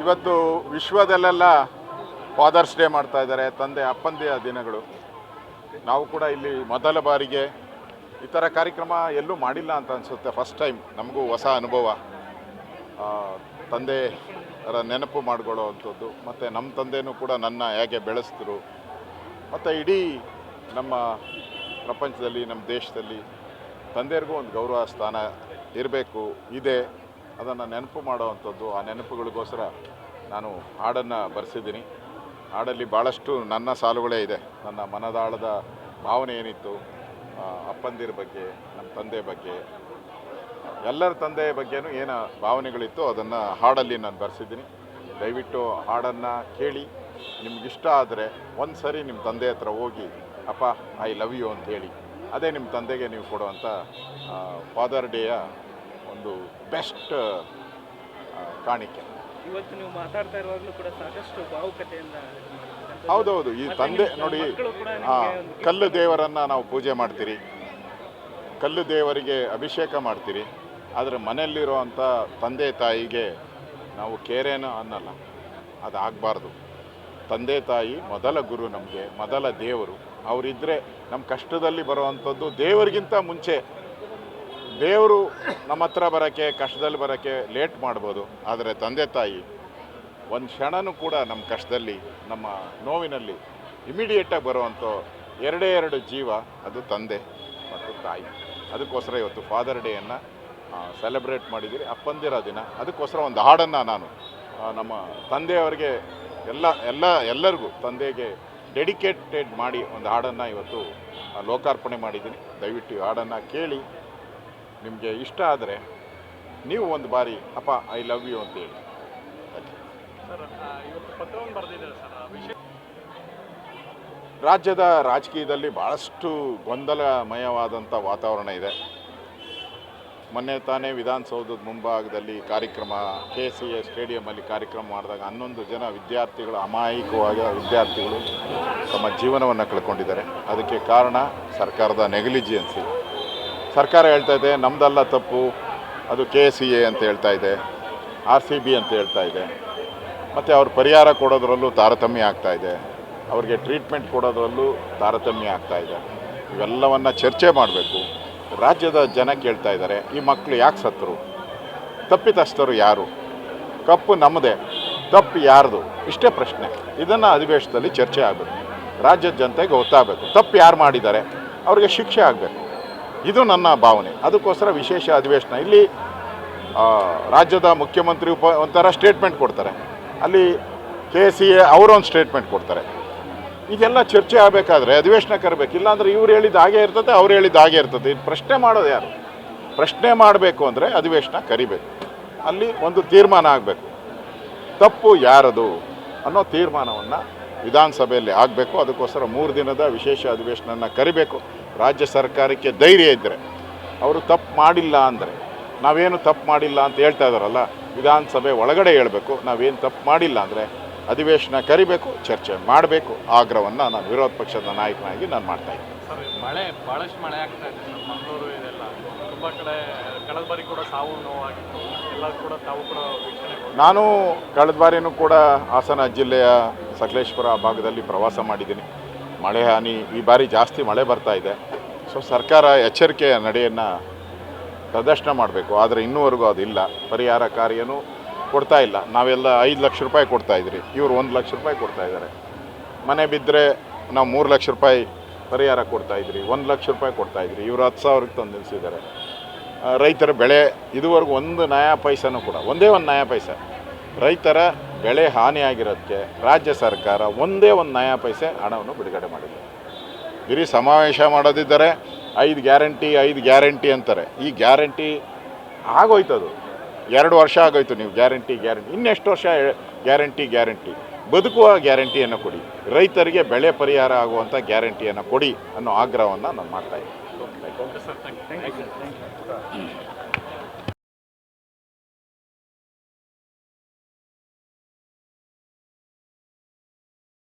ಇವತ್ತು ವಿಶ್ವದಲ್ಲೆಲ್ಲ fathers day ಮಾಡ್ತಾ ಇದ್ದಾರೆ ತಂದೆ ಅಪ್ಪಂದೆಯ ದಿನಗಳು. ನಾವು ಕೂಡ ಇಲ್ಲಿ ಮೊದಲ ಬಾರಿಗೆ ಈ ಥರ ಕಾರ್ಯಕ್ರಮ ಎಲ್ಲೂ ಮಾಡಿಲ್ಲ ಅಂತ ಅನಿಸುತ್ತೆ ಫಸ್ಟ್ ಟೈಮ್ ನಮಗೂ ಹೊಸ ಅನುಭವ. ಆ, ತಂದೆಯರ ನೆನಪು ಮಾಡ್ಕೊಳ್ಳೋ ಅಂಥದ್ದು ಮತ್ತು ನಮ್ಮ ತಂದೆಯೂ ಕೂಡ ನನ್ನ ಹೇಗೆ ಬೆಳೆಸಿದ್ರು ಮತ್ತು ಇಡೀ ನಮ್ಮ ಪ್ರಪಂಚದಲ್ಲಿ ನಮ್ಮ ದೇಶದಲ್ಲಿ ತಂದೆಯರಿಗೂ ಒಂದು ಗೌರವ ಸ್ಥಾನ ಇರಬೇಕು, ಇದೆ. ಅದನ್ನು ನೆನಪು ಮಾಡೋವಂಥದ್ದು, ಆ ನೆನಪುಗಳಿಗೋಸ್ಕರ ನಾನು ಹಾಡನ್ನು ಬರೆಸಿದ್ದೀನಿ. ಹಾಡಲ್ಲಿ ಭಾಳಷ್ಟು ನನ್ನ ಸಾಲುಗಳೇ ಇದೆ. ನನ್ನ ಮನದಾಳದ ಭಾವನೆ ಏನಿತ್ತು ಅಪ್ಪಂದಿರ ಬಗ್ಗೆ, ನಮ್ಮ ತಂದೆ ಬಗ್ಗೆ, ಎಲ್ಲರ ತಂದೆಯ ಬಗ್ಗೆನೂ ಏನು ಭಾವನೆಗಳಿತ್ತು ಅದನ್ನು ಹಾಡಲ್ಲಿ ನಾನು ಬರೆಸಿದ್ದೀನಿ. ದಯವಿಟ್ಟು ಹಾಡನ್ನು ಕೇಳಿ. ನಿಮಗಿಷ್ಟ ಆದರೆ ಒಂದು ಸರಿ ನಿಮ್ಮ ತಂದೆ ಹತ್ರ ಹೋಗಿ, ಅಪ್ಪ, ಐ ಲವ್ ಯು ಅಂತ ಹೇಳಿ. ಅದೇ ನಿಮ್ಮ ತಂದೆಗೆ ನೀವು ಕೊಡುವಂಥ ಫಾದರ್ ಡೇಯ ಒಂದು ಬೆಸ್ಟ್ ಕಾಣಿಕೆ. ಇವತ್ತು ನೀವು ಮಾತಾಡ್ತಾ ಇರುವಾಗಲೂ ಕೂಡ ಸಾಕಷ್ಟು ಭಾವುಕತೆಯಿಂದ ಹೌದೌದು. ಈ ತಂದೆ ನೋಡಿ ಕಲ್ಲು ದೇವರನ್ನು ನಾವು ಪೂಜೆ ಮಾಡ್ತೀರಿ. ಕಲ್ಲು ದೇವರಿಗೆ ಅಭಿಷೇಕ ಮಾಡ್ತೀರಿ. ಆದರೆ ಮನೆಯಲ್ಲಿರುವಂಥ ತಂದೆ ತಾಯಿಗೆ ನಾವು ಕೇರೇನೋ ಅನ್ನಲ್ಲ. ಅದು ಆಗಬಾರ್ದು ತಂದೆ ತಾಯಿ, ಮೊದಲ ಗುರು ನಮಗೆ, ಮೊದಲ ದೇವರು. ಅವರಿದ್ದರೆ ನಮ್ಮ ಕಷ್ಟದಲ್ಲಿ ಬರುವಂಥದ್ದು ದೇವರಿಗಿಂತ ಮುಂಚೆ. ದೇವರು ನಮ್ಮ ಹತ್ರ ಬರೋಕ್ಕೆ, ಕಷ್ಟದಲ್ಲಿ ಬರೋಕ್ಕೆ ಲೇಟ್ ಮಾಡ್ಬೋದು. ಆದರೆ ತಂದೆ ತಾಯಿ, ಒಂದು ಕ್ಷಣನೂ ಕೂಡ ನಮ್ಮ ಕಷ್ಟದಲ್ಲಿ, ನಮ್ಮ ನೋವಿನಲ್ಲಿ ಇಮಿಡಿಯೇಟಾಗಿ ಬರುವಂಥ ಎರಡೇ ಎರಡು ಜೀವ ಅದು ತಂದೆ ಮತ್ತು ತಾಯಿ. ಅದಕ್ಕೋಸ್ಕರ ಇವತ್ತು ಫಾದರ್ ಡೇಯನ್ನು ಸೆಲೆಬ್ರೇಟ್ ಮಾಡಿದ್ದೀರಿ. ಅಪ್ಪಂದಿರ ದಿನ. ಅದಕ್ಕೋಸ್ಕರ ಒಂದು ಹಾಡನ್ನು ನಾನು ನಮ್ಮ ತಂದೆಯವರಿಗೆ ಎಲ್ಲ ಎಲ್ಲ ಎಲ್ಲರಿಗೂ ತಂದೆಗೆ ಡೆಡಿಕೇಟೆಡ್ ಮಾಡಿ ಒಂದು ಹಾಡನ್ನು ಇವತ್ತು ಲೋಕಾರ್ಪಣೆ ಮಾಡಿದ್ದೀನಿ. ದಯವಿಟ್ಟು ಈ ಹಾಡನ್ನು ಕೇಳಿ. ನಿಮಗೆ ಇಷ್ಟ ಆದರೆ ನೀವು ಒಂದು ಬಾರಿ ಅಪ್ಪ ಐ ಲವ್ ಯು ಅಂತ ಹೇಳಿ. ರಾಜ್ಯದ ರಾಜಕೀಯದಲ್ಲಿ ಭಾಳಷ್ಟು ಗೊಂದಲಮಯವಾದಂಥ ವಾತಾವರಣ ಇದೆ. ಮೊನ್ನೆ ತಾನೇ ವಿಧಾನಸೌಧದ ಮುಂಭಾಗದಲ್ಲಿ ಕಾರ್ಯಕ್ರಮ ಕೆ ಸಿ ಎ ಸ್ಟೇಡಿಯಮಲ್ಲಿ ಕಾರ್ಯಕ್ರಮ ಮಾಡಿದಾಗ ಹನ್ನೊಂದು ಜನ ವಿದ್ಯಾರ್ಥಿಗಳು, ಅಮಾಯಿಕವಾಗಿ ವಿದ್ಯಾರ್ಥಿಗಳು ತಮ್ಮ ಜೀವನವನ್ನು ಕಳ್ಕೊಂಡಿದ್ದಾರೆ. ಅದಕ್ಕೆ ಕಾರಣ ಸರ್ಕಾರದ ನೆಗ್ಲಿಜಿಯನ್ಸಿ ಸರ್ಕಾರ ಹೇಳ್ತಾ ಇದೆ ನಮ್ಮದಲ್ಲ ತಪ್ಪು, ಅದು ಕೆ ಸಿ ಎ ಅಂತ ಹೇಳ್ತಾ ಇದೆ ಆರ್ ಸಿ ಬಿ ಅಂತ ಹೇಳ್ತಾ ಇದೆ. ಮತ್ತು ಅವ್ರ ಪರಿಹಾರ ಕೊಡೋದ್ರಲ್ಲೂ ತಾರತಮ್ಯ ಆಗ್ತಾ ಇದೆ. ಅವ್ರಿಗೆ ಟ್ರೀಟ್ಮೆಂಟ್ ಕೊಡೋದ್ರಲ್ಲೂ ತಾರತಮ್ಯ ಆಗ್ತಾ ಇದೆ. ಇವೆಲ್ಲವನ್ನು ಚರ್ಚೆ ಮಾಡಬೇಕು. ರಾಜ್ಯದ ಜನ ಕೇಳ್ತಾ ಇದ್ದಾರೆ, ಈ ಮಕ್ಕಳು ಯಾಕೆ ಸತ್ತರು? ತಪ್ಪಿತಸ್ಥರು ಯಾರು? ಕಪ್ಪು ನಮ್ಮದೇ ತಪ್ಪು ಯಾರ್ದು? ಇಷ್ಟೇ ಪ್ರಶ್ನೆ. ಇದನ್ನು ಅಧಿವೇಶನದಲ್ಲಿ ಚರ್ಚೆ ಆಗಬೇಕು. ರಾಜ್ಯದ ಜನತೆಗೆ ಗೊತ್ತಾಗಬೇಕು. ತಪ್ಪು ಯಾರು ಮಾಡಿದ್ದಾರೆ? ಅವರಿಗೆ ಶಿಕ್ಷೆ ಆಗಬೇಕು. ಇದು ನನ್ನ ಭಾವನೆ. ಅದಕ್ಕೋಸ್ಕರ ವಿಶೇಷ ಅಧಿವೇಶನ. ಇಲ್ಲಿ ರಾಜ್ಯದ ಮುಖ್ಯಮಂತ್ರಿ ಉಪ ಒಂಥರ ಸ್ಟೇಟ್ಮೆಂಟ್ ಕೊಡ್ತಾರೆ. ಅಲ್ಲಿ ಕೆ ಸಿ ಎ ಅವರೊಂದು ಸ್ಟೇಟ್ಮೆಂಟ್ ಕೊಡ್ತಾರೆ. ಇದೆಲ್ಲ ಚರ್ಚೆ ಆಗಬೇಕಾದ್ರೆ ಅಧಿವೇಶನ ಕರಬೇಕು. ಇಲ್ಲಾಂದ್ರೆ ಇವ್ರು ಹೇಳಿದ ಹಾಗೆ ಇರ್ತದೆ, ಅವ್ರು ಹೇಳಿದ ಹಾಗೆ ಇರ್ತದೆ. ಇದು ಪ್ರಶ್ನೆ ಮಾಡೋದು ಯಾರು? ಪ್ರಶ್ನೆ ಮಾಡಬೇಕು ಅಂದರೆ ಅಧಿವೇಶನ ಕರಿಬೇಕು. ಅಲ್ಲಿ ಒಂದು ತೀರ್ಮಾನ ಆಗಬೇಕು. ತಪ್ಪು ಯಾರದು ಅನ್ನೋ ತೀರ್ಮಾನವನ್ನು ವಿಧಾನಸಭೆಯಲ್ಲಿ ಆಗಬೇಕು. ಅದಕ್ಕೋಸ್ಕರ ಮೂರು ದಿನದ ವಿಶೇಷ ಅಧಿವೇಶನ ಕರಿಬೇಕು. ರಾಜ್ಯ ಸರ್ಕಾರಕ್ಕೆ ಧೈರ್ಯ ಇದ್ದರೆ ಅವರು ತಪ್ಪು ಮಾಡಿಲ್ಲ ಅಂದರೆ, ನಾವೇನು ತಪ್ಪು ಮಾಡಿಲ್ಲ ಅಂತ ಹೇಳ್ತಾ ಇದ್ದಾರಲ್ಲ ವಿಧಾನಸಭೆ ಒಳಗಡೆ ಹೇಳಬೇಕು. ನಾವೇನು ತಪ್ಪು ಮಾಡಿಲ್ಲ ಅಂದರೆ ಅಧಿವೇಶನ ಕರಿಬೇಕು ಚರ್ಚೆ ಮಾಡಬೇಕು ಆಗ್ರಹವನ್ನು ನಾನು ವಿರೋಧ ಪಕ್ಷದ ನಾಯಕನಾಗಿ ನಾನು ಮಾಡ್ತಾ ಇದ್ದೀನಿ. ಮಳೆ ಭಾಳಷ್ಟು ಮಳೆ ಆಗ್ತಾ ಇದೆ. ಮಂಗಳೂರು ಇದೆಲ್ಲ. ತುಂಬ ಕಡೆ ಕಳೆದ ಬಾರಿ ಕೂಡ ಸಾವು ನೋವಾಗಿತ್ತು ಎಲ್ಲ ಕೂಡ ತಾವು ಕೂಡ ನಾನು ಕಳೆದ ಬಾರಿನೂ ಕೂಡ ಹಾಸನ ಜಿಲ್ಲೆಯ ಸಕಲೇಶ್ಪುರ ಭಾಗದಲ್ಲಿ ಪ್ರವಾಸ ಮಾಡಿದ್ದೀನಿ. ಮಳೆ ಹಾನಿ ಈ ಬಾರಿ ಜಾಸ್ತಿ ಮಳೆ ಬರ್ತಾ ಇದೆ. ಸೊ ಸರ್ಕಾರ ಎಚ್ಚರಿಕೆಯ ನಡೆಯನ್ನು ಪ್ರದರ್ಶನ ಮಾಡಬೇಕು. ಆದರೆ ಇನ್ನೂವರೆಗೂ ಅದಿಲ್ಲ. ಪರಿಹಾರ ಕಾರ್ಯನೂ ಕೊಡ್ತಾ ಇಲ್ಲ. ನಾವೆಲ್ಲ ಐದು ಲಕ್ಷ ರೂಪಾಯಿ ಕೊಡ್ತಾ ಇದ್ರಿ. ಇವರು ಒಂದು ಲಕ್ಷ ರೂಪಾಯಿ ಕೊಡ್ತಾ ಇದ್ದಾರೆ. ಮನೆ ಬಿದ್ದರೆ ನಾವು ಮೂರು ಲಕ್ಷ ರೂಪಾಯಿ ಪರಿಹಾರ ಕೊಡ್ತಾ ಇದ್ರಿ. ಒಂದು ಲಕ್ಷ ರೂಪಾಯಿ ಕೊಡ್ತಾ ಇದ್ರಿ. ಇವರು ಹತ್ತು ಸಾವಿರಕ್ಕೆ ತಂದು ನಿಲ್ಲಿಸಿದ್ದಾರೆ ರೈತರ ಬೆಳೆ ಇದುವರೆಗೂ ಒಂದು ನಯಾ ಪೈಸನೂ ಕೂಡ, ಒಂದೇ ಒಂದು ನಯಾ ಪೈಸೆ. ರೈತರ ಬೆಳೆ ಹಾನಿಯಾಗಿರೋದಕ್ಕೆ ರಾಜ್ಯ ಸರ್ಕಾರ ಒಂದೇ ಒಂದು ನಯಾ ಪೈಸೆ ಹಣವನ್ನು ಬಿಡುಗಡೆ ಮಾಡಿದೆ. ಬಿರಿ ಸಮಾವೇಶ ಮಾಡೋದಿದ್ದರೆ ಐದು ಗ್ಯಾರಂಟಿ ಐದು ಗ್ಯಾರಂಟಿ ಅಂತಾರೆ. ಈ ಗ್ಯಾರಂಟಿ ಆಗೋಯ್ತದು. ಎರಡು ವರ್ಷ ಆಗೋಯ್ತು ನೀವು ಗ್ಯಾರಂಟಿ ಗ್ಯಾರಂಟಿ. ಇನ್ನೆಷ್ಟು ವರ್ಷ ಗ್ಯಾರಂಟಿ ಗ್ಯಾರಂಟಿ? ಬದುಕುವ ಗ್ಯಾರಂಟಿಯನ್ನು ಕೊಡಿ. ರೈತರಿಗೆ ಬೆಳೆ ಪರಿಹಾರ ಆಗುವಂಥ ಗ್ಯಾರಂಟಿಯನ್ನು ಕೊಡಿ ಅನ್ನೋ ಆಗ್ರಹವನ್ನು ನಾನು ಮಾಡ್ತಾ